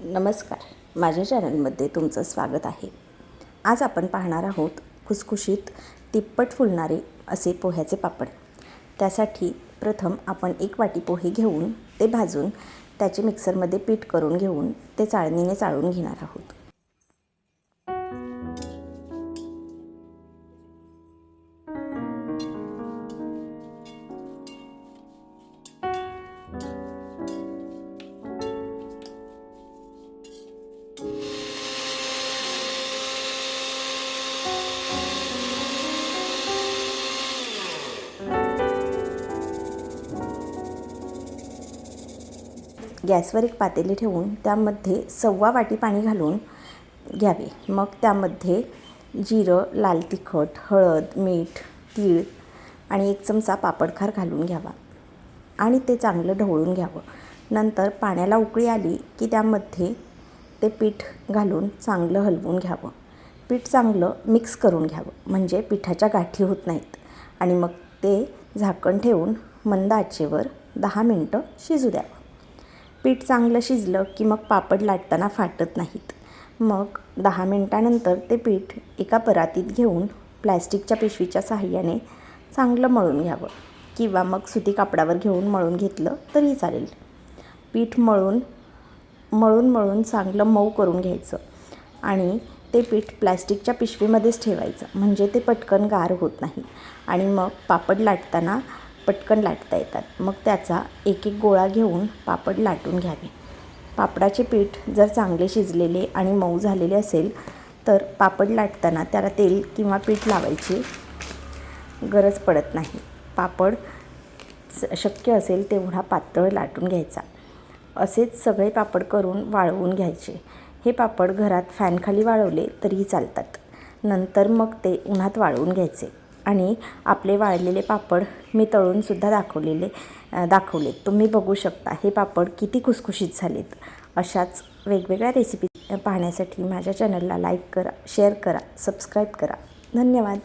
नमस्कार. माझ्या चॅनलमध्ये तुमचं स्वागत आहे. आज आपण पाहणार आहोत खुसखुशीत तिप्पट फुलणारे असे पोह्याचे पापड. त्यासाठी प्रथम आपण एक वाटी पोहे घेऊन ते भाजून त्याचे मिक्सरमध्ये पीठ करून घेऊन ते चाळणीने चाळून घेणार आहोत. गॅसवर एक पातेली ठेवून त्यामध्ये सव्वा वाटी पाणी घालून घ्यावे. मग त्यामध्ये जिरं लाल तिखट हळद मीठ तीळ आणि एक चमचा पापडखार घालून घ्यावा आणि ते चांगलं ढवळून घ्यावं. नंतर पाण्याला उकळी आली की त्यामध्ये ते पीठ घालून चांगलं हलवून घ्यावं. पीठ चांगलं मिक्स करून घ्यावं म्हणजे पिठाच्या गाठी होत नाहीत. आणि मग ते झाकण ठेवून मंद आचेवर दहा मिनटं शिजू द्यावं. पीठ चांगलं शिजलं की मग पापड लाटताना फाटत नाहीत. मग दहा मिनटानंतर ते पीठ एका परातीत घेऊन प्लॅस्टिकच्या पिशवीच्या साहाय्याने चांगलं मळून घ्यावं किंवा मग सुती कापडावर घेऊन मळून घेतलं तरीही चालेल. पीठ मळून मळून मळून चांगलं मऊ करून घ्यायचं आणि ते पीठ प्लॅस्टिकच्या पिशवीमध्येच ठेवायचं. म्हणजे ते पटकन गार होत नाही आणि मग पापड लाटताना पटकन लाटता येतात. मग त्याचा एक एक गोळा घेऊन पापड लाटून घ्यावे. पापडाचे पीठ जर चांगले शिजलेले आणि मऊ झालेले असेल तर पापड लाटताना त्याला तेल किंवा पीठ लावायची गरज पडत नाही. पापड स- शक्य असेल तेवढा पातळ लाटून घ्यायचा. असेच सगळे पापड करून वाळवून घ्यायचे. हे पापड घरात फॅनखाली वाळवले तरीही चालतात. नंतर मग ते उन्हात वाळवून घ्यायचे. आणि आपले वाळलेले पापड मी तळूनसुद्धा दाखवलेले दाखवले तुम्ही बघू शकता हे पापड किती खुसखुशीत झालेत. अशाच वेगवेगळ्या रेसिपी पाहण्यासाठी माझ्या चॅनलला लाईक करा शेअर करा सबस्क्राईब करा. धन्यवाद.